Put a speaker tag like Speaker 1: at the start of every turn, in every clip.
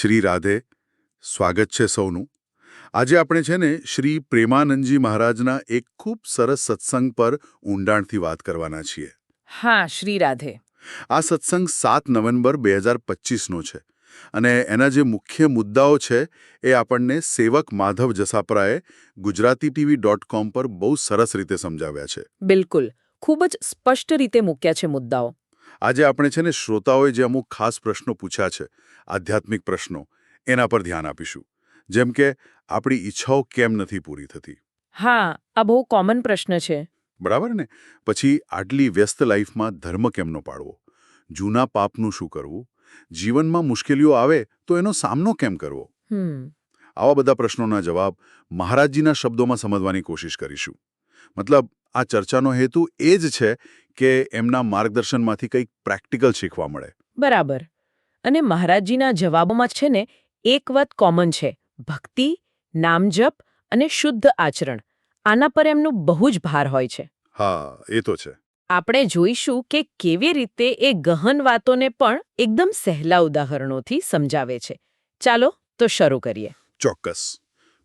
Speaker 1: શ્રી રાધે સ્વાગત છે સૌનું. આજે આપણે છે ને શ્રી પ્રેમાનંદજી મહારાજના એક ખૂબ સરસ સત્સંગ પર ઊંડાણથી વાત કરવાના છીએ.
Speaker 2: હા શ્રી રાધે.
Speaker 1: આ સત્સંગ સાત નવેમ્બર બે હજાર પચીસનો છે અને એના જે મુખ્ય મુદ્દાઓ છે એ આપણને સેવક માધવ જસાપરાએ ગુજરાતી ટીવી ડોટ કોમ પર બહુ સરસ રીતે સમજાવ્યા છે.
Speaker 2: બિલકુલ. ખૂબ જ સ્પષ્ટ રીતે મૂક્યા છે મુદ્દાઓ.
Speaker 1: આજે આપણે છે ને શ્રોતાઓએ જે અમુક ખાસ પ્રશ્નો પૂછ્યા છે આધ્યાત્મિક પ્રશ્નો એના પર ધ્યાન આપીશું. જેમ કે આપણી ઈચ્છાઓ કેમ નથી પૂરી થતી?
Speaker 2: હા આ બહુ કોમન પ્રશ્ન છે.
Speaker 1: બરાબર ને? પછી આટલી વ્યસ્ત લાઈફમાં ધર્મ કેમનો પાડવો જૂના પાપનું શું કરવું? જીવનમાં મુશ્કેલીઓ આવે તો એનો સામનો કેમ કરવો? આવા બધા પ્રશ્નોના જવાબ મહારાજજીના શબ્દોમાં સમજવાની કોશિશ કરીશું. મતલબ આ ચર્ચાનો હેતુ એ જ છે કે એમના માર્ગદર્શનમાંથી કંઈક પ્રેક્ટિકલ શીખવા મળે.
Speaker 2: બરાબર. અને મહારાજજીના જવાબોમાં છે ને એક વાત કોમન છે. ભક્તિ નામજપ અને શુદ્ધ આચરણ. આના પર એમનું બહુ જ ભાર હોય છે.
Speaker 1: હા એ તો છે.
Speaker 2: આપણે જોઈશું કે કેવી રીતે એ ગહન વાતોને પણ એકદમ સહેલા ઉદાહરણોથી સમજાવે છે. ચાલો તો શરૂ કરીએ.
Speaker 1: ચોક્કસ.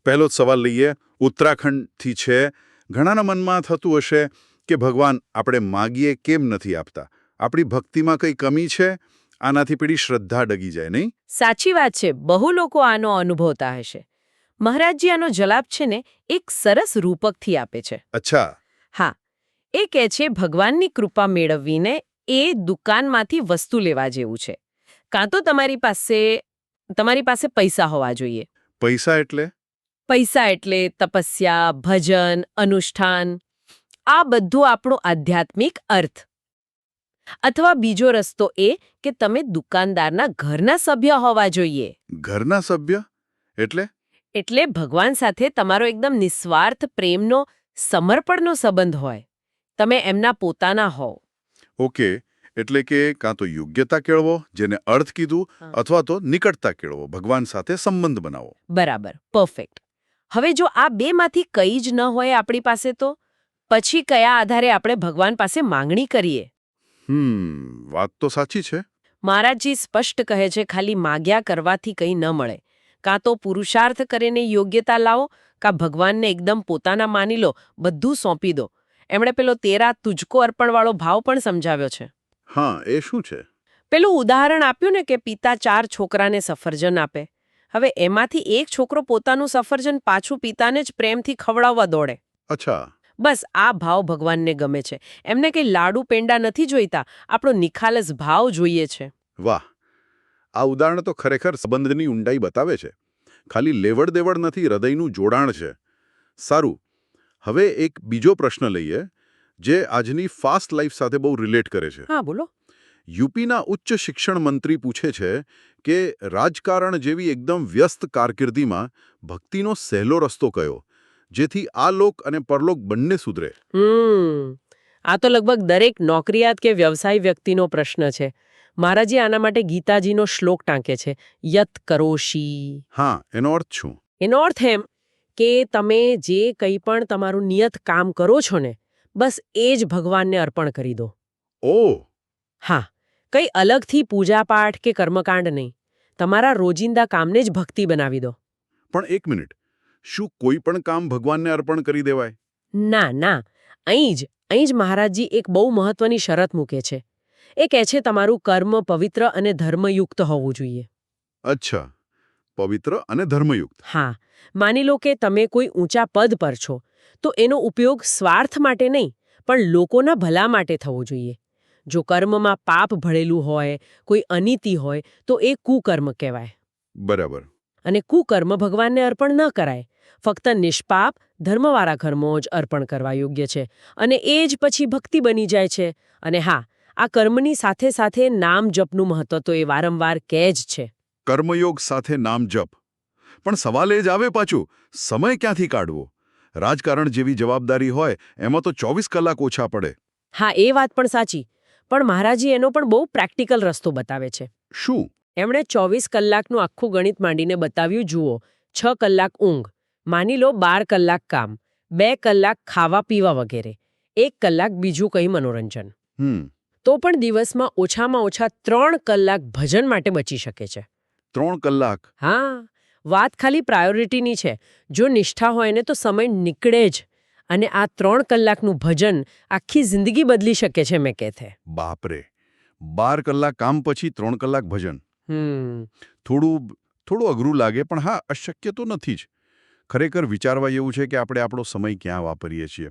Speaker 1: પહેલો જ સવાલ લઈએ ઉત્તરાખંડથી છે. ઘણાના મનમાં થતું હશે કે ભગવાન આપણે માગીએ કેમ નથી આપતા? આપણી ભક્તિમાં કંઈ કમી છે? આનાથી પીડી શ્રદ્ધા ડગી જાય નહીં?
Speaker 2: સાચી વાત છે. બહુ લોકો આનો અનુભવતા હશે. મહારાજજી આનો જલાબ છે ને એક સરસ રૂપકથી આપે છે.
Speaker 1: અચ્છા.
Speaker 2: હા. એ કહે છે ભગવાનની કૃપા મેળવવીને એ દુકાનમાંથી વસ્તુ લેવા જેવું છે. કાં તો તમારી પાસે તમારી પાસે પૈસા હોવા જોઈએ.
Speaker 1: પૈસા એટલે?
Speaker 2: પૈસા એટલે તપસ્યા ભજન અનુષ્ઠાન આ બધું આપણો આધ્યાત્મિક અર્થ. અથવા બીજો રસ્તો એ કે તમે દુકાનદારના ઘરના સભ્ય હોવા જોઈએ.
Speaker 1: ઘરના સભ્ય? એટલે?
Speaker 2: એટલે ભગવાન સાથે તમારો એકદમ નિસ્વાર્થ પ્રેમનો સમર્પણનો સંબંધ હોય. તમે એમના પોતાના હોવ.
Speaker 1: ઓકે એટલે કે કાં તો યોગ્યતા કેળવો જેને અર્થ કીધું અથવા તો નિકટતા કેળવો ભગવાન સાથે સંબંધ બનાવો.
Speaker 2: બરાબર પરફેક્ટ હવે જો આ બેમાંથી કંઈ જ ન હોય આપણી પાસે તો? પછી કયા આધારે આપણે ભગવાન પાસે માંગણી કરીએ?
Speaker 1: હમ વાત તો સાચી છે.
Speaker 2: મહારાજજી સ્પષ્ટ કહે છે ખાલી માગ્યા કરવાથી કંઈ ન મળે. કાં તો પુરુષાર્થ કરીને યોગ્યતા લાવો કાં ભગવાનને એકદમ પોતાના માની લો બધું સોંપી દો. એમણે પેલો તેરા તુજકો અર્પણવાળો ભાવ પણ સમજાવ્યો છે.
Speaker 1: હા એ શું છે?
Speaker 2: પેલું ઉદાહરણ આપ્યું ને કે પિતા ચાર છોકરાને સફરજન આપે. હવે એમાંથી એક છોકરો પોતાનું સફરજન પાછું પિતાને જ પ્રેમથી ખવડાવવા દોડે.
Speaker 1: અચ્છા.
Speaker 2: બસ આ ભાવ ભગવાનને ગમે છે. એમને કંઈ લાડુ પેંડા નથી જોઈતા. આપણો નિખાલસ ભાવ જોઈએ છે.
Speaker 1: વાહ! આ ઉદાહરણ તો ખરેખર સંબંધની ઊંડાઈ બતાવે છે. ખાલી લેવડ દેવડ નથી હૃદયનું જોડાણ છે. સારું. હવે એક બીજો પ્રશ્ન લઈએ જે આજની ફાસ્ટ લાઈફ સાથે બહુ રિલેટ કરે છે.
Speaker 2: હા બોલો.
Speaker 1: યુપીના ઉચ્ચ શિક્ષણ મંત્રી પૂછે છે કે રાજકારણ જેવી એકદમ વ્યસ્ત કારકિર્દીમાં ભક્તિનો સહેલો રસ્તો કયો? જેથી આ લોક અને પરલોક બંને સુધરે.
Speaker 2: આ તો લગભગ દરેક નોકરિયાત કે વ્યવસાય વ્યક્તિનો પ્રશ્ન છે. મહારાજી આના માટે ગીતાજીનો શ્લોક ટાંકે છે. યત કરોશી.
Speaker 1: હા એનો અર્થ શું?
Speaker 2: એનો અર્થ એમ કે તમે જે કંઈ પણ તમારું નિયત કામ કરો છો ને બસ એ જ ભગવાનને અર્પણ કરી દો.
Speaker 1: ઓહ
Speaker 2: હા કંઈ અલગથી પૂજાપાઠ કે કર્મકાંડ નહીં. તમારા રોજિંદા કામને જ ભક્તિ બનાવી દો.
Speaker 1: પણ એક મિનિટ. શું કોઈ પણ કામ ભગવાનને અર્પણ કરી દેવાય?
Speaker 2: ના ના. અહીં જ અહીં જ મહારાજજી એક બહુ મહત્વની શરત મૂકે છે. એ કહે છે તમારું કર્મ પવિત્ર અને ધર્મયુક્ત હોવું જોઈએ.
Speaker 1: અચ્છા. પવિત્ર અને ધર્મયુક્ત.
Speaker 2: હા. માની લો કે તમે કોઈ ઊંચા પદ પર છો તો એનો ઉપયોગ સ્વાર્થ માટે નહીં પણ લોકોના ભલા માટે થવો જોઈએ. જો કર્મમાં પાપ ભળેલું હોય કોઈ અનીતિ હોય તો એ કુકર્મ કહેવાય.
Speaker 1: બરાબર.
Speaker 2: અને કુકર્મ ભગવાનને અર્પણ ન કરાય ફક્ત નિષ્પાપ ધર્મવાળા કર્મો જ અર્પણ કરવા યોગ્ય છે અને એ જ પછી ભક્તિ બની જાય છે. અને હા આ કર્મની સાથે સાથે નામ જપનું મહત્વ તો એ વારંવાર કહે જ છે.
Speaker 1: કર્મયોગ સાથે નામ જપ. પણ સવાલ એ જ આવે પાછું સમય ક્યાંથી કાઢવો? રાજકારણ જેવી જવાબદારી હોય એમાં તો ચોવીસ કલાક ઓછા પડે.
Speaker 2: હા એ વાત પણ સાચી. પણ મહારાજી એનો પણ બહુ પ્રેક્ટિકલ રસ્તો બતાવે છે.
Speaker 1: શું?
Speaker 2: એમણે ચોવીસ કલાકનું આખું ગણિત માંડીને બતાવ્યું જુઓ છ કલાક ઊંઘ. માની લો બાર કલાક કામ બે કલાક ખાવા પીવા વગેરે એક કલાક બીજું કંઈ મનોરંજન. તો પણ દિવસમાં ઓછામાં ઓછા ત્રણ કલાક ભજન માટે બચી શકે છે.
Speaker 1: ત્રણ કલાક?
Speaker 2: હા વાત ખાલી પ્રાયોરિટીની છે. જો નિષ્ઠા હોય ને તો સમય નીકળે જ. અને આ ત્રણ કલાકનું ભજન આખી જિંદગી બદલી શકે છે મેં કહેથે
Speaker 1: બાપરે. બાર કલાક કામ પછી ત્રણ કલાક ભજન. થોડું થોડું અઘરું લાગે પણ હા અશક્ય તો નથી જ. ખરેખર વિચારવા જેવું છે કે આપણે આપણો સમય ક્યાં વાપરીએ છીએ?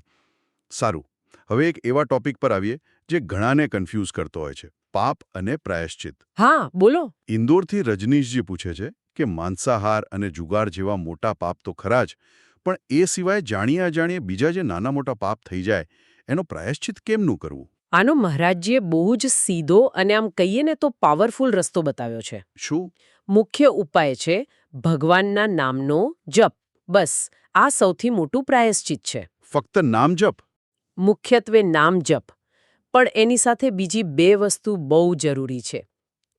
Speaker 1: સારું હવે એક એવા ટોપિક પર આવીએ જે ઘણાને કન્ફ્યુઝ કરતો હોય છે પાપ અને પ્રાયશ્ચિત.
Speaker 2: હા બોલો.
Speaker 1: ઇન્દોરથી રજનીશજી પૂછે છે કે માંસાહાર અને જુગાર જેવા મોટા પાપ તો ખરા જ પણ એ સિવાય જાણીએ અજાણીએ બીજા જે નાના મોટા પાપ થઈ જાય એનો પ્રાયશ્ચિત કેમનું કરવું?
Speaker 2: આનો મહારાજજીએ બહુ જ સીધો અને આમ કહીએ ને તો પાવરફુલ રસ્તો બતાવ્યો છે.
Speaker 1: શું?
Speaker 2: મુખ્ય ઉપાય છે ભગવાનના નામનો જપ. બસ આ સૌથી મોટું પ્રાયશ્ચિત છે.
Speaker 1: ફક્ત નામ જપ?
Speaker 2: મુખ્યત્વે નામ જપ. પણ એની સાથે બીજી બે વસ્તુ બહુ જરૂરી છે.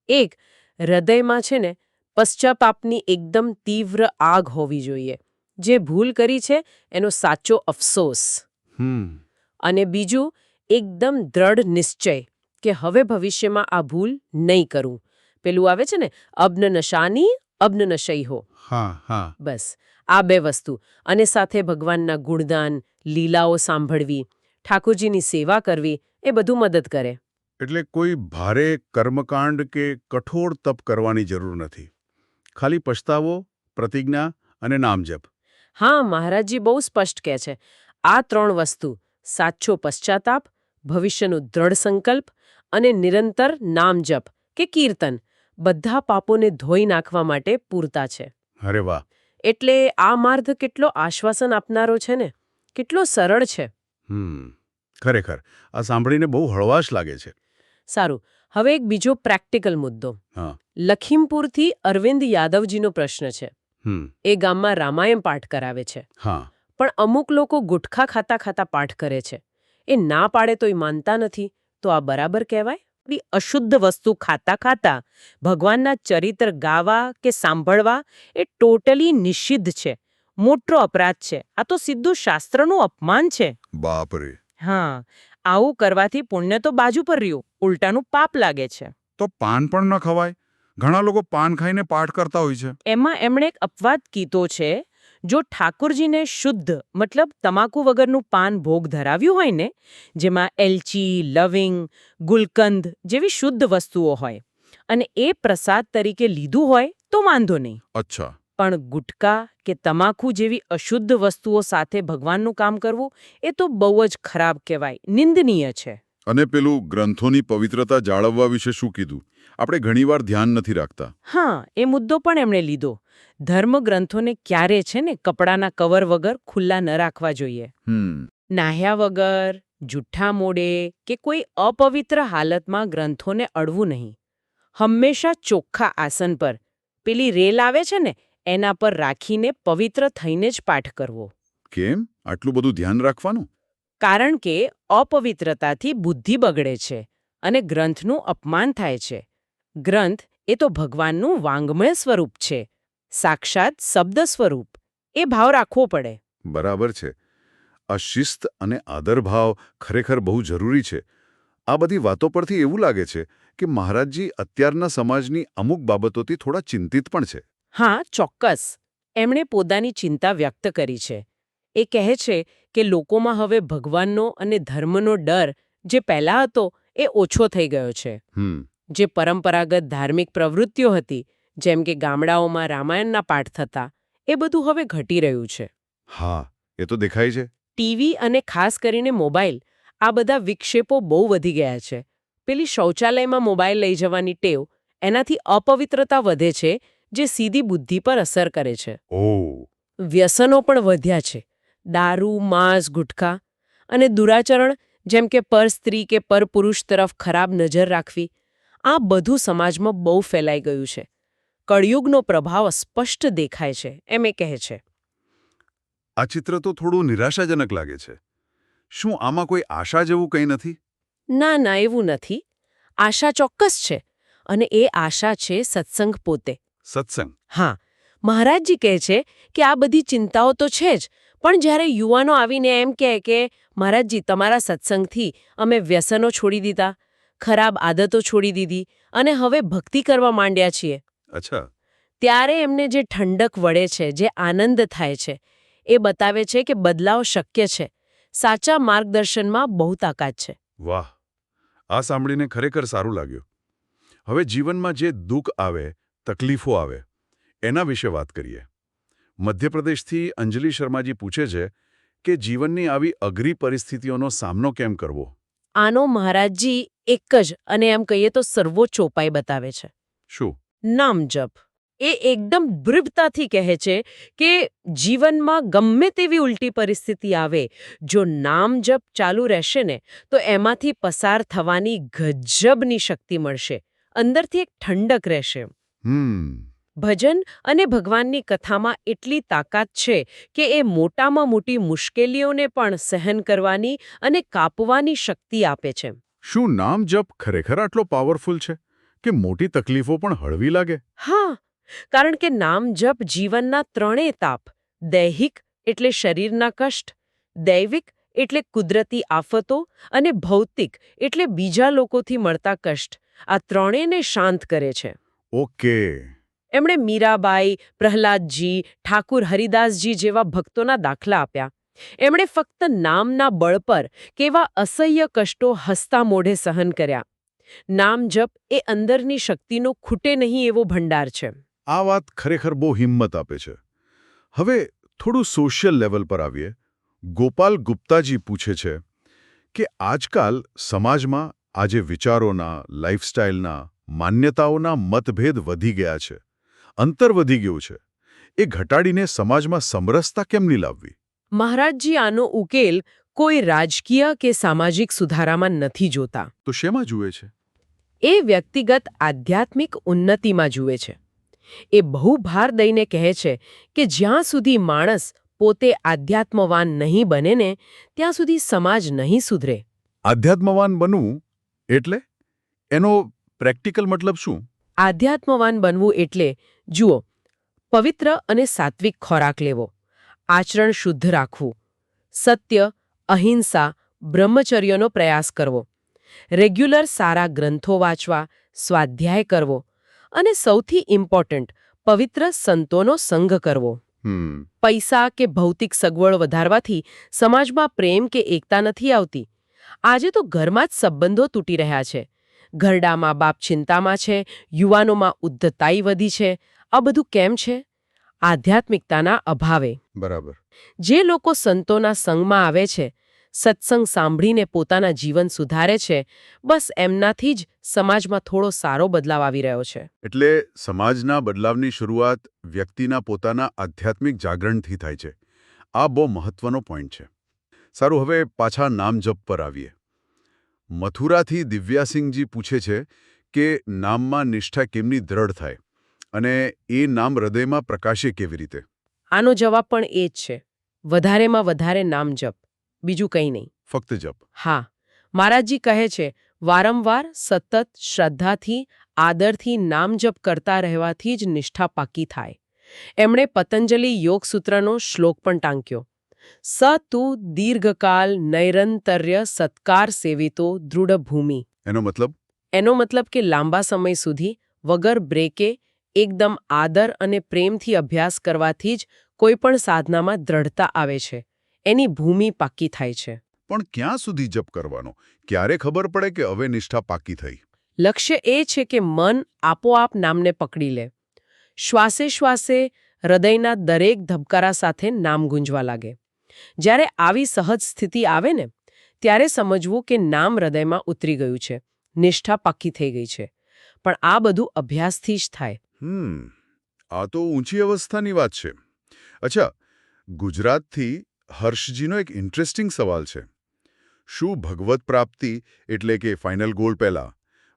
Speaker 2: એક હૃદયમાં છે ને પશ્ચાપાપની એકદમ તીવ્ર આગ હોવી જોઈએ. જે ભૂલ કરી છે એનો સાચો અફસોસ.
Speaker 1: હમ.
Speaker 2: અને બીજું એકદમ દ્રઢ નિશ્ચય કે હવે ભવિષ્યમાં આ ભૂલ નહીં કરું. પેલું આવે છે ને અબ્ન નશાની અબ્ન હો.
Speaker 1: હા હા.
Speaker 2: બસ આ બે વસ્તુ. અને સાથે ભગવાનના ગુણદાન લીલાઓ સાંભળવી ઠાકોરજીની સેવા કરવી એ બધું મદદ કરે.
Speaker 1: એટલે કોઈ ભારે કર્મકાંડ કે કઠોર તપ કરવાની જરૂર નથી. ખાલી પછતાવો પ્રતિજ્ઞા અને નામજપ.
Speaker 2: હા મહારાજજી બહુ સ્પષ્ટ કહે છે. આ ત્રણ વસ્તુ સાચો પશ્ચાતાપ ભવિષ્યનો દ્રઢ સંકલ્પ અને નિરંતર નામજપ કે કીર્તન બધા પાપોને ધોઈ નાખવા માટે પૂરતા છે.
Speaker 1: અરે વાહ.
Speaker 2: એટલે આ માર્ગ કેટલો આશ્વાસન આપનારો છે ને? કેટલો સરળ છે.
Speaker 1: હમ ખરેખર. આ સાંભળીને બહુ હળવાશ લાગે છે.
Speaker 2: સારું. હવે એક બીજો પ્રેક્ટિકલ મુદ્દો. લખીમપુરથી અરવિંદ યાદવજીનો પ્રશ્ન છે. એ ગામમાં રામાયણ પાઠ કરાવે છે.
Speaker 1: હા.
Speaker 2: પણ અમુક લોકો ગુટખા ખાતા ખાતા પાઠ કરે છે. એ ના પાડે તો એ માનતા નથી. તો આ બરાબર કહેવાય? આવી અશુદ્ધ વસ્તુ ખાતા ખાતા ભગવાનના ચરિત્ર ગાવા કે સાંભળવા એ ટોટલી નિષિદ્ધ છે. મોટો અપરાધ છે. આ તો સીધું શાસ્ત્રનું અપમાન છે.
Speaker 1: બાપરે.
Speaker 2: હા આવું કરવાથી પુણ્ય તો બાજુ પર રહ્યું ઉલટાનું પાપ લાગે છે.
Speaker 1: તો પાન પણ ન ખવાય. ઘણા લોકો પાન ખાઈને પાઠ કરતા હોય છે.
Speaker 2: એમાં એમણે એક અપવાદ કીધો છે જો ઠાકોરજીને શુદ્ધ મતલબ તમાકુ વગરનું પાન ભોગ ધરાવ્યું હોય ને જેમાં એલચી લવિંગ ગુલકંદ જેવી શુદ્ધ વસ્તુઓ હોય અને એ પ્રસાદ તરીકે લીધું હોય તો વાંધો નહીં.
Speaker 1: અચ્છા.
Speaker 2: પણ ગુટકા કે તમાકુ જેવી અશુદ્ધ વસ્તુઓ સાથે ભગવાનનું કામ કરવું એ તો બહુ જ ખરાબ કહેવાય નિંદનીય છે.
Speaker 1: અને પેલું ગ્રંથોની પવિત્રતા જાળવવા વિશે શું કીધું? આપણે ઘણીવાર ધ્યાન નથી રાખતા.
Speaker 2: હા એ મુદ્દો પણ એમણે લીધો. ધર્મગ્રંથોને ક્યારે છે ને કપડાના કવર વગર ખુલ્લા ન રાખવા જોઈએ?
Speaker 1: હમ.
Speaker 2: નાહ્યા વગર જુઠ્ઠા મોડે કે કોઈ અપવિત્ર હાલતમાં ગ્રંથોને અડવું નહીં. હંમેશા ચોખ્ખા આસન પર. પેલી રેલ આવે છે ને એના પર રાખીને પવિત્ર થઈને જ પાઠ કરવો.
Speaker 1: કેમ? આટલું બધું ધ્યાન રાખવાનું?
Speaker 2: કારણ કે અપવિત્રતાથી બુદ્ધિ બગડે છે અને ગ્રંથનું અપમાન થાય છે. ગ્રંથ એ તો ભગવાનનું વાંગમય સ્વરૂપ છે. સાક્ષાત શબ્દ સ્વરૂપ. એ ભાવ રાખવો પડે.
Speaker 1: બરાબર છે. આ શિસ્ત અને આદરભાવ ખરેખર બહુ જરૂરી છે. આ બધી વાતો પરથી એવું લાગે છે કે મહારાજજી અત્યારના સમાજની અમુક બાબતોથી થોડા ચિંતિત પણ છે.
Speaker 2: હા ચોક્કસ. એમણે પોતાની ચિંતા વ્યક્ત કરી છે. એ કહે છે કે લોકોમાં હવે ભગવાનનો અને ધર્મનો ડર જે પહેલા હતો એ ઓછો થઈ ગયો છે. જે પરંપરાગત ધાર્મિક પ્રવૃત્તિઓ હતી જેમ કે ગામડાઓમાં રામાયણના પાઠ થતા એ બધું હવે ઘટી રહ્યું છે.
Speaker 1: હા એ તો દેખાય છે.
Speaker 2: ટીવી અને ખાસ કરીને મોબાઈલ આ બધા વિક્ષેપો બહુ વધી ગયા છે. પેલી શૌચાલયમાં મોબાઈલ લઈ જવાની ટેવ એનાથી અપવિત્રતા વધે છે જે સીધી બુદ્ધિ પર અસર કરે છે. વ્યસનો પણ વધ્યા છે. દારૂ માંસ ગુટખા અને દુરાચરણ જેમ કે પર સ્ત્રી કે પર પુરુષ તરફ ખરાબ નજર રાખવી આ બધું સમાજમાં બહુ ફેલાઈ ગયું છે. કળિયુગનો પ્રભાવ સ્પષ્ટ દેખાય છે એમ એ કહે છે.
Speaker 1: આ ચિત્ર તો થોડું નિરાશાજનક લાગે છે. શું આમાં કોઈ આશા જેવું કંઈ નથી?
Speaker 2: ના ના એવું નથી. આશા ચોક્કસ છે અને એ આશા છે સત્સંગ પોતે.
Speaker 1: સત્સંગ.
Speaker 2: હા મહારાજજી કહે છે કે આ બધી ચિંતાઓ તો છે જ પણ જ્યારે યુવાનો આવીને એમ કહે કે મહારાજજી તમારા સત્સંગથી અમે વ્યસનો છોડી દીધા ખરાબ આદતો છોડી દીધી અને હવે ભક્તિ કરવા માંડ્યા છીએ.
Speaker 1: અચ્છા.
Speaker 2: ત્યારે એમને જે ઠંડક વળે છે જે આનંદ થાય છે એ બતાવે છે કે બદલાવ શક્ય છે. સાચા માર્ગદર્શનમાં બહુ તાકાત છે.
Speaker 1: વાહ! આ સાંભળીને ખરેખર સારું લાગ્યું. હવે જીવનમાં જે દુઃખ આવે તકલીફો આવે એના વિશે વાત કરીએ. મધ્યપ્રદેશથી અંજલિ શર્માજી પૂછે છે કે જીવનની આવી અઘરી પરિસ્થિતિઓનો સામનો કેમ કરવો?
Speaker 2: આનો મહારાજજી એક જ અને એમ કહીએ તો સર્વોચ્ચ ઉપાય બતાવે છે.
Speaker 1: શું?
Speaker 2: નામ જપ. એ એકદમ દૃઢતાથી કહે છે કે જીવનમાં ગમે તેવી ઉલટી પરિસ્થિતિ આવે જો નામ જપ ચાલુ રહેશે ને તો એમાંથી પસાર થવાની ગજબની શક્તિ મળશે. અંદરથી એક ઠંડક રહેશે
Speaker 1: હમ.
Speaker 2: ભજન અને ભગવાનની કથામાં એટલી તાકાત છે કે એ મોટામાં મોટી મુશ્કેલીઓને પણ સહન કરવાની અને કાપવાની શક્તિ આપે છે.
Speaker 1: શું નામ જપ ખરેખર આટલો પાવરફુલ છે? કે મોટી તકલીફો પણ હળવી લાગે?
Speaker 2: હા કારણ કે નામ જપ જીવનના ત્રણેય તાપ દૈહિક એટલે શરીરના કષ્ટ દૈવિક એટલે કુદરતી આફતો અને ભૌતિક એટલે બીજા લોકોથી મળતા કષ્ટ આ ત્રણેયને શાંત કરે છે.
Speaker 1: ઓકે.
Speaker 2: એમણે મીરાબાઈ, પ્રહલાદજી, ઠાકુર હરિદાસજી જેવા ભક્તોના દાખલા આપ્યા. એમણે ફક્ત નામના બળ પર કેવા અસહ્ય કષ્ટો હસતા મોઢે સહન કર્યા. નામ જપ એ અંદરની શક્તિનો ખૂટે નહીં એવો ભંડાર છે.
Speaker 1: આ વાત ખરેખર બહુ હિંમત આપે છે. હવે થોડું સોશિયલ લેવલ પર આવીએ. ગોપાલ ગુપ્તાજી પૂછે છે કે આજકાલ સમાજમાં આજે વિચારોના લાઇફસ્ટાઇલના માન્યતાઓના મતભેદ વધી ગયા છે. અંતર વધી ગયું છે. એ ઘટાડીને સમાજમાં સમરસતા કેમ નહીં લાવવી
Speaker 2: મહારાજજી આનો ઉકેલ કોઈ રાજકીય કે સામાજિક સુધારામાં નથી જોતા.
Speaker 1: તો શેમાં જુએ છે?
Speaker 2: એ વ્યક્તિગત આધ્યાત્મિક ઉન્નતિમાં જુએ છે. એ બહુ ભાર દઈને કહે છે કે જ્યાં સુધી માણસ પોતે આધ્યાત્મવાન નહીં બને ને ત્યાં સુધી સમાજ નહીં સુધરે.
Speaker 1: આધ્યાત્મવાન બનવું એટલે? એનો પ્રેક્ટિકલ મતલબ શું?
Speaker 2: આધ્યાત્મવાન બનવું એટલે જુઓ પવિત્ર અને સાત્વિક ખોરાક લેવો આચરણ શુદ્ધ રાખવું સત્ય અહિંસા બ્રહ્મચર્યનો પ્રયાસ કરવો રેગ્યુલર સારા ગ્રંથો વાંચવા સ્વાધ્યાય કરવો અને સૌથી ઇમ્પોર્ટન્ટ પવિત્ર સંતોનો સંગ કરવો. પૈસા કે ભૌતિક સગવડ વધારવાથી સમાજમાં પ્રેમ કે એકતા નથી આવતી. આજે તો ઘરમાં જ સંબંધો તૂટી રહ્યા છે. ઘરડામાં બાપ ચિંતામાં છે યુવાનોમાં ઉદ્ધતાઈ વધી છે. આ બધું કેમ છે? આધ્યાત્મિકતાના અભાવે.
Speaker 1: બરાબર.
Speaker 2: જે લોકો સંતોના સંગમાં આવે છે સત્સંગ સાંભળીને પોતાના જીવન સુધારે છે બસ એમનાથી જ સમાજમાં થોડો સારો બદલાવ આવી રહ્યો છે.
Speaker 1: એટલે સમાજના બદલાવની શરૂઆત વ્યક્તિના પોતાના આધ્યાત્મિક જાગરણથી થાય છે. આ બહુ મહત્વનો પોઈન્ટ છે. સારું હવે પાછા નામ જપ પર આવીએ. મથુરાથી દિવ્યાસિંહજી પૂછે છે કે નામમાં નિષ્ઠા કેમની દ્રઢ થાય અને એ નામ હૃદયમાં પ્રકાશે કેવી રીતે?
Speaker 2: આનો જવાબ પણ એ જ છે. વધારેમાં વધારે નામ જપ બીજું કંઈ નહીં.
Speaker 1: ફક્ત જપ.
Speaker 2: હા મહારાજજી કહે છે વારંવાર સતત શ્રદ્ધાથી આદરથી નામ જપ કરતા રહેવાથી જ નિષ્ઠા પાકી થાય. એમણે પતંજલિ યોગસૂત્રનો શ્લોક પણ ટાંક્યો. સ તું દીર્ઘકાલ નૈરંતર્ય સત્કાર સેવિતો દૃઢ ભૂમિ
Speaker 1: એનો મતલબ?
Speaker 2: એનો મતલબ કે લાંબા સમય સુધી વગર બ્રેકે એકદમ આદર અને પ્રેમથી અભ્યાસ કરવાથી જ કોઈપણ સાધનામાં દ્રઢતા આવે છે. એની ભૂમિ પાકી થાય છે.
Speaker 1: પણ ક્યાં સુધી જપ કરવાનો? ક્યારે ખબર પડે કે હવે નિષ્ઠા પાકી થઈ?
Speaker 2: લક્ષ્ય એ છે કે મન આપોઆપ નામને પકડી લે. શ્વાસે શ્વાસે હૃદયના દરેક ધબકારા સાથે નામ ગુંજવા લાગે. જ્યારે આવી સહજ સ્થિતિ આવે ને ત્યારે સમજવું કે નામ હૃદયમાં ઉતરી ગયું છે નિષ્ઠા પાકી થઈ ગઈ છે. પણ આ બધું અભ્યાસથી જ થાય.
Speaker 1: હમ આ તો ઊંચી અવસ્થાની વાત છે. અચ્છા ગુજરાતથી હર્ષજીનો એક ઇન્ટરેસ્ટિંગ સવાલ છે. શું ભગવત પ્રાપ્તિ એટલે કે ફાઇનલ ગોલ પહેલા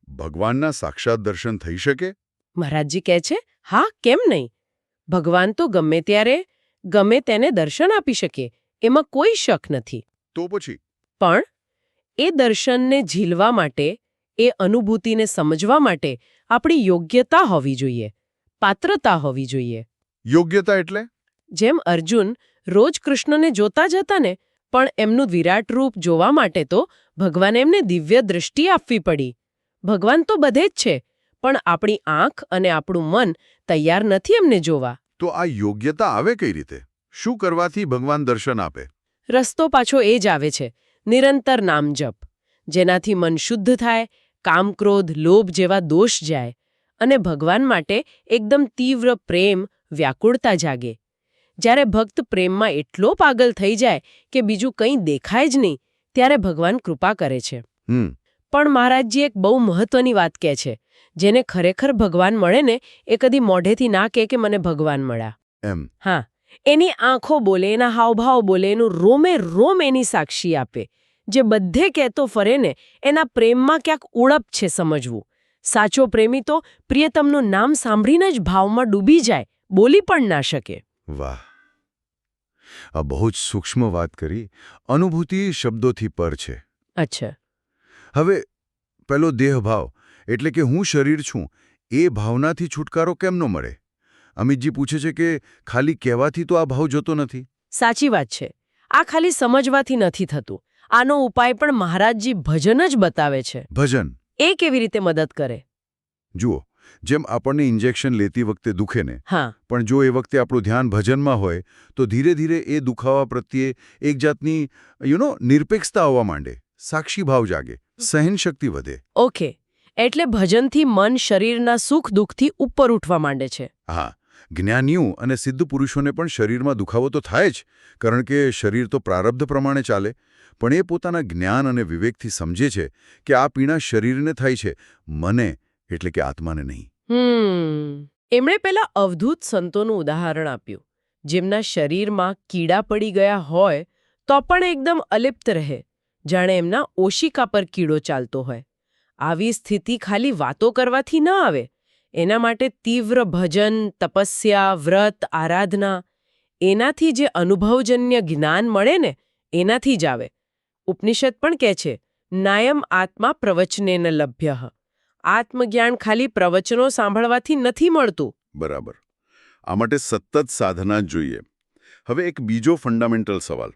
Speaker 1: ભગવાનના સાક્ષાત દર્શન થઈ શકે?
Speaker 2: મહારાજજી કહે છે હા કેમ નહીં? ભગવાન તો ગમે ત્યારે ગમે તેને દર્શન આપી શકે. એમાં કોઈ શક નથી.
Speaker 1: તો પછી?
Speaker 2: પણ એ દર્શનને ઝીલવા માટે એ અનુભૂતિને સમજવા માટે આપણી યોગ્યતા હોવી જોઈએ પાત્રતા હોવી જોઈએ.
Speaker 1: યોગ્યતા એટલે?
Speaker 2: જેમ અર્જુન રોજ કૃષ્ણને જોતા જ હતા ને પણ એમનું વિરાટ રૂપ જોવા માટે તો ભગવાને એમને દિવ્ય દૃષ્ટિ આપવી પડી. ભગવાન તો બધે જ છે પણ આપણી આંખ અને આપણું મન તૈયાર નથી એમને જોવા.
Speaker 1: તો આ યોગ્યતા આવે કઈ રીતે? શું કરવાથી ભગવાન દર્શન આપે?
Speaker 2: રસ્તો પાછો એ જ આવે છે. નિરંતર નામ જપ. જેનાથી મન શુદ્ધ થાય કામ ક્રોધ લોભ જેવા દોષ જાય અને ભગવાન માટે એકદમ તીવ્ર પ્રેમ વ્યાકુળતા જાગે. જ્યારે ભક્ત પ્રેમમાં એટલો પાગલ થઈ જાય કે બીજું કંઈ દેખાય જ નહીં ત્યારે ભગવાન કૃપા કરે છે. પણ મહારાજજી એક બહુ મહત્વની વાત કહે છે. જેને ખરેખર ભગવાન મળે ને એ કદી મોઢેથી ના કહે કે મને ભગવાન મળ્યા.
Speaker 1: એમ.
Speaker 2: હા. એની આંખો બોલે એના હાવભાવ બોલે એનું રોમે રોમ એની સાક્ષી આપે. જે બધે કહેતો ફરે ને એના પ્રેમમાં ક્યાંક ઉળપ છે સમજવું. સાચો પ્રેમી તો પ્રિયતમનું નામ સાંભળીને જ ભાવમાં ડૂબી જાય બોલી પણ ના શકે.
Speaker 1: વાહ. આ બહુ જ સૂક્ષ્મ વાત કરી. અનુભૂતિ શબ્દોથી પર છે.
Speaker 2: અચ્છા.
Speaker 1: હવે પેલો દેહભાવ એટલે કે હું શરીર છું એ ભાવનાથી છુટકારો કેમનો મળે? અમિતજી પૂછે છે કે ખાલી કહેવાથી તો આ ભાવ જોતો નથી.
Speaker 2: સાચી વાત છે. આ ખાલી સમજવાથી નથી થતું. આનો ઉપાય પણ મહારાજજી ભજન જ બતાવે છે.
Speaker 1: ભજન?
Speaker 2: એ કેવી રીતે મદદ કરે?
Speaker 1: જુઓ જેમ આપણને ઇન્જેક્શન લેતી વખતે દુખે ને
Speaker 2: હા.
Speaker 1: પણ જો એ વખતે આપણું ધ્યાન ભજનમાં હોય તો ધીરે ધીરે એ દુખાવા પ્રત્યે એક જાતની યુ નો નિરપેક્ષતા આવવા માંડે. સાક્ષી ભાવ જાગે. સહનશક્તિ વધે.
Speaker 2: ઓકે. એટલે ભજનથી મન શરીરના સુખ દુઃખથી ઉપર ઉઠવા માંડે છે.
Speaker 1: હા. જ્ઞાનીઓ અને સિદ્ધ પુરુષોને પણ શરીરમાં દુખાવો તો થાય જ, કારણ કે શરીર તો પ્રારબ્ધ પ્રમાણે ચાલે. પણ એ પોતાના જ્ઞાન અને વિવેકથી સમજે છે કે આ પીણા શરીરને થાય છે, મને એટલે કે આત્માને નહીં.
Speaker 2: એમણે પેલા અવધૂત સંતોનું ઉદાહરણ આપ્યું. જેમના શરીરમાં કીડા પડી ગયા હોય, તો પણ એકદમ અલિપ્ત રહે. જાણે એમના ઓશિકા પર કીડો ચાલતો હોય. આવી સ્થિતિ ખાલી વાતો કરવાથી ન આવે. એના માટે તીવ્ર ભજન, તપસ્યા, વ્રત, આરાધના, એનાથી જે અનુભવજન્ય જ્ઞાન મળે ને, એનાથી જ આવે. ઉપનિષદ પણ કહે છે, નાયમ આત્મા પ્રવચનેન લભ્ય. આત્મજ્ઞાન ખાલી પ્રવચનો સાંભળવાથી નથી મળતું.
Speaker 1: બરાબર. આ માટે સતત સાધના જોઈએ. હવે એક બીજો ફંડામેન્ટલ સવાલ.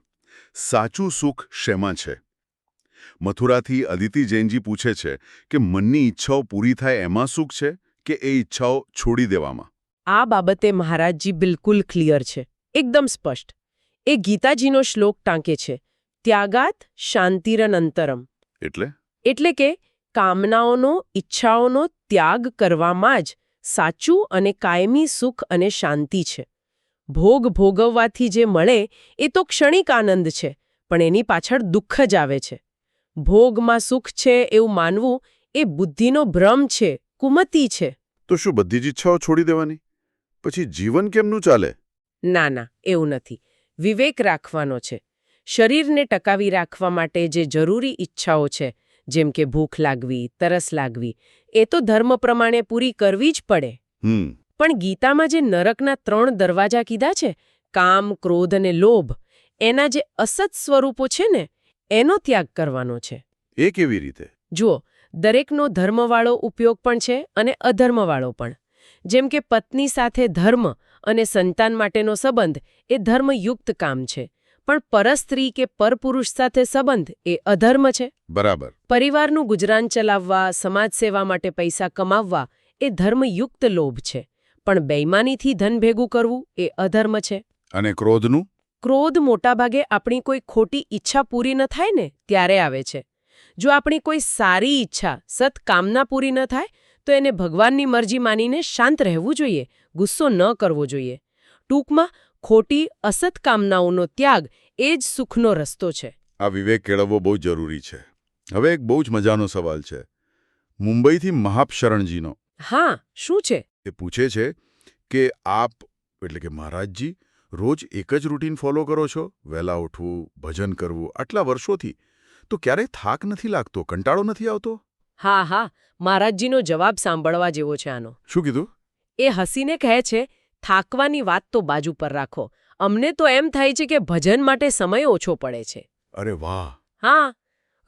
Speaker 1: સાચું સુખ શેમાં છે? મથુરાથી અદિતિ જૈનજી પૂછે છે કે મનની ઈચ્છાઓ પૂરી થાય એમાં સુખ છે? કે એ ઈચ્છાઓ છોડી દેવામાં?
Speaker 2: આ બાબતે મહારાજજી બિલકુલ ક્લિયર છે. એકદમ સ્પષ્ટ. એ ગીતાજીનો શ્લોક ટાંકે છે. ત્યાગાત શાંતિરનંતરમ.
Speaker 1: એટલે?
Speaker 2: એટલે કે કામનાઓનો ઈચ્છાઓનો ત્યાગ કરવામાં જ સાચું અને કાયમી સુખ અને શાંતિ છે. ભોગ ભોગવવાથી જે મળે એ તો ક્ષણિક આનંદ છે પણ એની પાછળ દુઃખ જ આવે છે. ભોગમાં સુખ છે એવું માનવું એ બુદ્ધિનો ભ્રમ છે. કુમતી છે.
Speaker 1: તો શું બધી જ ઈચ્છાઓ છોડી દેવાની? પછી જીવન કેમનું ચાલે?
Speaker 2: ના ના એવું નથી. વિવેક રાખવાનો છે. શરીરને ટકાવી રાખવા માટે જે જરૂરી ઈચ્છાઓ છે જેમ કે ભૂખ લાગવી તરસ લાગવી એ તો ધર્મ પ્રમાણે પૂરી કરવી જ પડે. પણ ગીતામાં જે નરકના ત્રણ દરવાજા કીધા છે કામ ક્રોધ અને લોભ એના જે અસત સ્વરૂપો છે ને એનો ત્યાગ કરવાનો છે.
Speaker 1: એ કેવી રીતે?
Speaker 2: જુઓ દરેકનો ધર્મવાળો ઉપયોગ પણ છે અને અધર્મવાળો પણ. જેમ કે પત્ની સાથે ધર્મ અને સંતાન માટેનો સંબંધ એ ધર્મયુક્ત કામ છે. પણ પરસ્ત્રી કે પરપુરુષ સાથે સંબંધ એ અધર્મ છે.
Speaker 1: બરાબર.
Speaker 2: પરિવારનું ગુજરાન ચલાવવા સમાજ સેવા માટે પૈસા કમાવવા એ ધર્મયુક્ત લોભ છે. પણ બેઈમાનીથી ધન ભેગું કરવું એ અધર્મ છે.
Speaker 1: અને ક્રોધનું?
Speaker 2: ક્રોધ મોટાભાગે આપણી કોઈ ખોટી ઈચ્છા પૂરી ન થાય ને ત્યારે આવે છે. જો આપણી કોઈ સારી ઈચ્છા સત્કામના પૂરી ન થાય તો એને ભગવાનની મરજી માનીને શાંત રહેવું જોઈએ ગુસ્સો ન કરવો જોઈએ. ટૂંકમાં ખોટી અસત કામનાઓનો ત્યાગ એ જ સુખનો રસ્તો છે.
Speaker 1: આ વિવેક કેળવવો બહુ જરૂરી છે. હવે એક બહુ જ મજાનો સવાલ છે. મુંબઈથી મહાપશરણજીનો
Speaker 2: હા શું છે?
Speaker 1: એ પૂછે છે કે આપ એટલે કે મહારાજજી રોજ એક જ રૂટીન ફોલો કરો છો? વહેલા ઉઠવું ભજન કરવું આટલા વર્ષોથી તો ક્યારેય થાક નથી લાગતો કંટાળો નથી આવતો?
Speaker 2: હા હા મહારાજજીનો જવાબ સાંભળવા જેવો છે આનો.
Speaker 1: શું કીધું?
Speaker 2: એ હસીને કહે છે થાકવાની વાત તો બાજુ પર રાખો. અમને તો એમ થાય છે કે ભજન માટે સમય ઓછો પડે છે.
Speaker 1: અરે વાહ.
Speaker 2: હા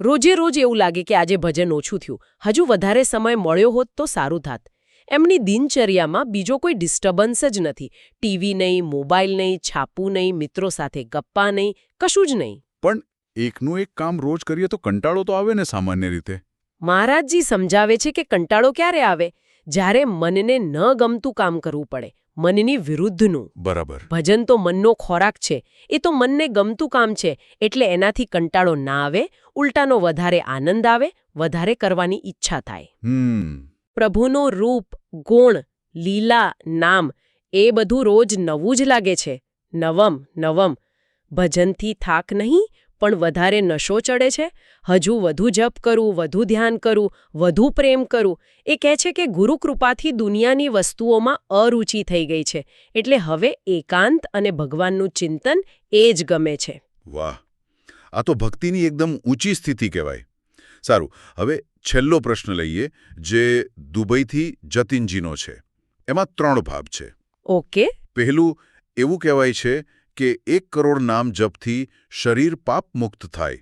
Speaker 2: રોજે રોજ એવું લાગે કે આજે ભજન ઓછું થયું. હજુ વધારે સમય મળ્યો હોત તો સારું થાત. એમની દિનચર્યામાં બીજો કોઈ ડિસ્ટર્બન્સ જ નથી. ટીવી નહીં મોબાઈલ નહીં છાપું નહીં મિત્રો સાથે ગપ્પા નહીં કશું જ નહીં.
Speaker 1: પણ એકનું એક કામ રોજ કરીએ તો કંટાળો તો આવે ને સામાન્ય રીતે.
Speaker 2: મહારાજજી સમજાવે છે કે કંટાળો ક્યારે આવે? જ્યારે મનને ન ગમતું કામ કરવું પડે મનની વિરુદ્ધનું.
Speaker 1: બરાબર.
Speaker 2: ભજન તો મનનો ખોરાક છે એ તો મનને ગમતું કામ છે એટલે એનાથી કંટાળો ના આવે ઉલટાનો વધારે આનંદ આવે વધારે કરવાની ઈચ્છા થાય. પ્રભુનો રૂપ ગુણ લીલા નામ એ બધું રોજ નવું જ લાગે છે. નવમ નવમ. ભજનથી થાક નહીં પણ વધારે નશો ચડે છે? હજુ વધુ જપ કરું વધુ ધ્યાન કરું વધુ પ્રેમ કરું. એ કહે છે કે ગુરુ કૃપાથી દુનિયાની વસ્તુઓમાં અરુચિ થઈ ગઈ છે. એટલે હવે એકાંત અને ભગવાનનું ચિંતન એ જ ગમે છે.
Speaker 1: વાહ! આ તો ભક્તિની એકદમ ઊંચી સ્થિતિ કહેવાય. સારું હવે છેલ્લો પ્રશ્ન લઈએ જે દુબઈથી જતીનજીનો છે. એમાં ત્રણ ભાગ છે.
Speaker 2: ઓકે.
Speaker 1: પહેલું એવું કહેવાય છે કે એક કરોડ નામ જપથી શરીર પાપ મુક્ત થાય.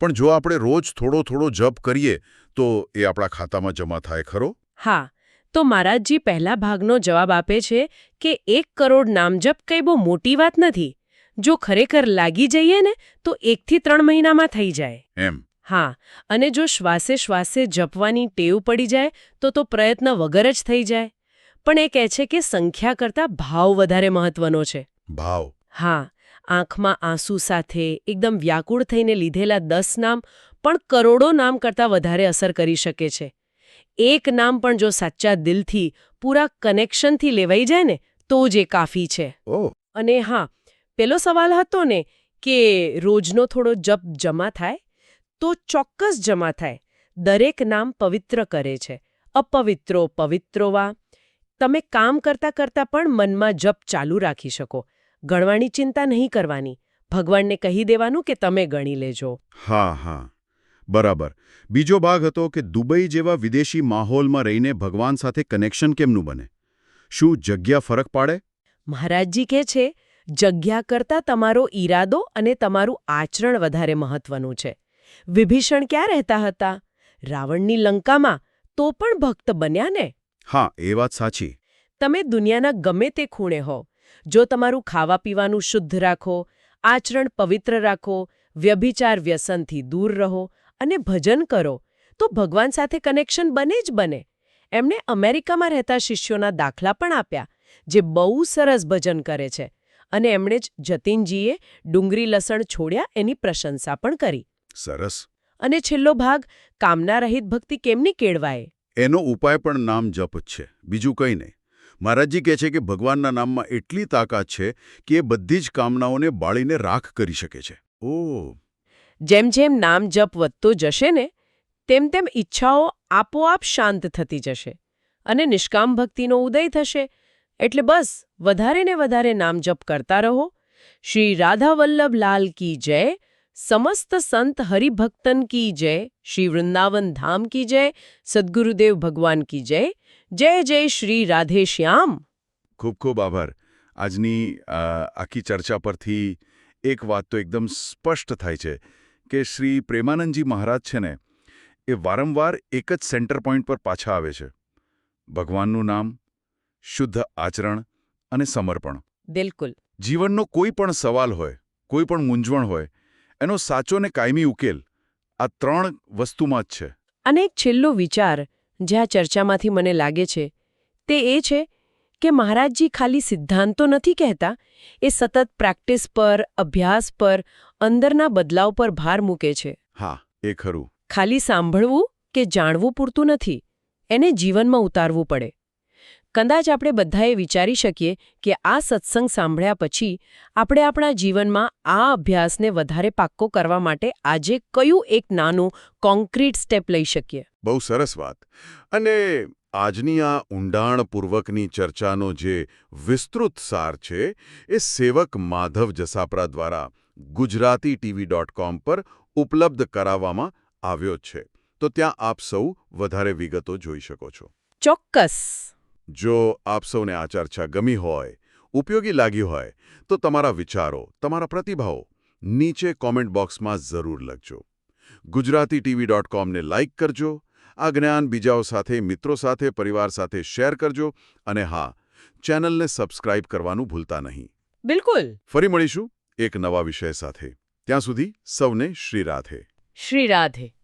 Speaker 1: પણ જો આપણે રોજ થોડો થોડો જપ કરીએ તો એ આપણા ખાતામાં જમા થાય ખરો?
Speaker 2: હા તો મહારાજજી પહેલા ભાગનો જવાબ આપે છે કે એક કરોડ નામજપ કંઈ બહુ મોટી વાત નથી. જો ખરેખર લાગી જઈએ ને તો એકથી ત્રણ મહિનામાં થઈ જાય.
Speaker 1: એમ.
Speaker 2: હા અને જો શ્વાસે શ્વાસે જપવાની ટેવ પડી જાય તો તો પ્રયત્ન વગર જ થઈ જાય. પણ એ કહે છે કે સંખ્યા કરતાં ભાવ વધારે મહત્વનો છે.
Speaker 1: ભાવ.
Speaker 2: હા આંખમાં આંસુ સાથે એકદમ વ્યાકુળ થઈને લીધેલા દસ નામ પણ કરોડો નામ કરતાં વધારે અસર કરી શકે છે. એક નામ પણ જો સાચા દિલથી પૂરા કનેક્શનથી લેવાઈ જાય ને તો જ એ કાફી છે. અને હા પેલો સવાલ હતો ને કે રોજનો થોડો જપ જમા થાય? તો ચોક્કસ જમા થાય. દરેક નામ પવિત્ર કરે છે. અપવિત્રો પવિત્રોવા. તમે કામ કરતા કરતા પણ મનમાં જપ ચાલુ રાખી શકો. ગણવાની ચિંતા નહીં કરવાની. ભગવાનને કહી દેવાનું કે તમે ગણી લેજો.
Speaker 1: હા હા. બરાબર. બીજો ભાગ હતો કે દુબઈ જેવા વિદેશી માહોલમાં રહીને ભગવાન સાથે કનેક્શન કેમનું બને? શું જગ્યા ફરક પાડે?
Speaker 2: મહારાજજી કહે છે જગ્યા કરતાં તમારો ઈરાદો અને તમારું આચરણ વધારે મહત્વનું છે. વિભીષણ ક્યાં રહેતા હતા? રાવણની લંકામાં તો પણ ભક્ત બન્યા ને?
Speaker 1: હા એ વાત સાચી.
Speaker 2: તમે દુનિયાના ગમે તે ખૂણે હો. જો તમારું ખાવા પીવાનું શુદ્ધ રાખો આચરણ પવિત્ર રાખો વ્યભિચાર વ્યસનથી દૂર રહો અને ભજન કરો તો ભગવાન સાથે કનેક્શન બને જ બને. એમણે અમેરિકામાં રહેતા શિષ્યોના દાખલા પણ આપ્યા જે બહુ સરસ ભજન કરે છે અને એમણે જ જતીનજીએ ડુંગળી લસણ છોડ્યા એની પ્રશંસા પણ કરી.
Speaker 1: સરસ.
Speaker 2: અને છેલ્લો ભાગ કામના રહિત ભક્તિ કેમની કેળવાય?
Speaker 1: એનો ઉપાય પણ નામ જપ છે બીજું કંઈ નહીં. મહારાજજી કહે છે કે ભગવાનના નામમાં એટલી તાકાત છે કે એ બધી જ કામનાઓને બાળીને રાખ કરી શકે છે. ઓ.
Speaker 2: જેમ જેમ નામ જપ વધતો જશે ને, તેમ તેમ ઈચ્છાઓ આપોઆપ શાંત થતી જશે અને નિષ્કામ ભક્તિનો ઉદય થશે. એટલે બસ, વધારે ને વધારે નામ જપ કરતા રહો. શ્રી રાધાવલ્લભલાલ લાલ કી જય, સમસ્ત સંત હરિભક્તન કી જય, શ્રી વૃંદાવન ધામ કી જય, સદગુરુદેવ ભગવાન કી જય જય જય શ્રી રાધે શ્યામ.
Speaker 1: ખૂબ ખૂબ આભાર. આજની આખી ચર્ચા પરથી એક વાત તો એકદમ સ્પષ્ટ થાય છે કે શ્રી પ્રેમાનંદજી મહારાજ છે ને એ વારંવાર એક જ સેન્ટર પોઈન્ટ પર પાછા આવે છે. ભગવાનનું નામ શુદ્ધ આચરણ અને સમર્પણ.
Speaker 2: બિલકુલ.
Speaker 1: જીવનનો કોઈ પણ સવાલ હોય કોઈ પણ મૂંઝવણ હોય એનો સાચો ને કાયમી ઉકેલ આ ત્રણ વસ્તુમાં જ છે.
Speaker 2: અને એક છેલ્લો વિચાર જે આ ચર્ચામાંથી મને લાગે છે તે એ છે કે મહારાજજી ખાલી સિદ્ધાંતો નથી કહેતા એ સતત પ્રેક્ટિસ પર અભ્યાસ પર અંદરના બદલાવ પર ભાર મૂકે છે.
Speaker 1: હા એ ખરું.
Speaker 2: ખાલી સાંભળવું કે જાણવું પૂરતું નથી એને જીવનમાં ઉતારવું પડે. કદાચ આપણે બધાએ વિચારી શકીએ કે આ સત્સંગ સાંભળ્યા પછી આપણે આપણા જીવનમાં આ અભ્યાસને વધારે પાક્કો કરવા માટે આજે કયું એક નાનું કોન્ક્રીટ સ્ટેપ લઈ શકીએ?
Speaker 1: બહુ સરસ વાત. અને આજની આ ઊંડાણપૂર્વકની ચર્ચાનો જે વિસ્તૃત સાર છે એ સેવક માધવ જસાપરા દ્વારા ગુજરાતી ટીવી ડોટ કોમ પર ઉપલબ્ધ કરાવવામાં આવ્યો છે. તો ત્યાં આપ સૌ વધારે વિગતો જોઈ શકો છો.
Speaker 2: ચોક્કસ.
Speaker 1: જો આપ સૌને આ ચર્ચા ગમી હોય ઉપયોગી લાગી હોય તો તમારા વિચારો તમારા પ્રતિભાવો નીચે કોમેન્ટ બોક્સમાં જરૂર લખજો. ગુજરાતી ટીવી ડોટ કોમને લાઇક કરજો આ જ્ઞાન બીજાઓ સાથે મિત્રો સાથે પરિવાર સાથે શેર કરજો અને હા ચેનલને સબસ્ક્રાઇબ કરવાનું ભૂલતા નહીં.
Speaker 2: બિલકુલ.
Speaker 1: ફરી મળીશું એક નવા વિષય સાથે. ત્યાં સુધી સૌને શ્રી રાધે.
Speaker 2: શ્રી રાધે.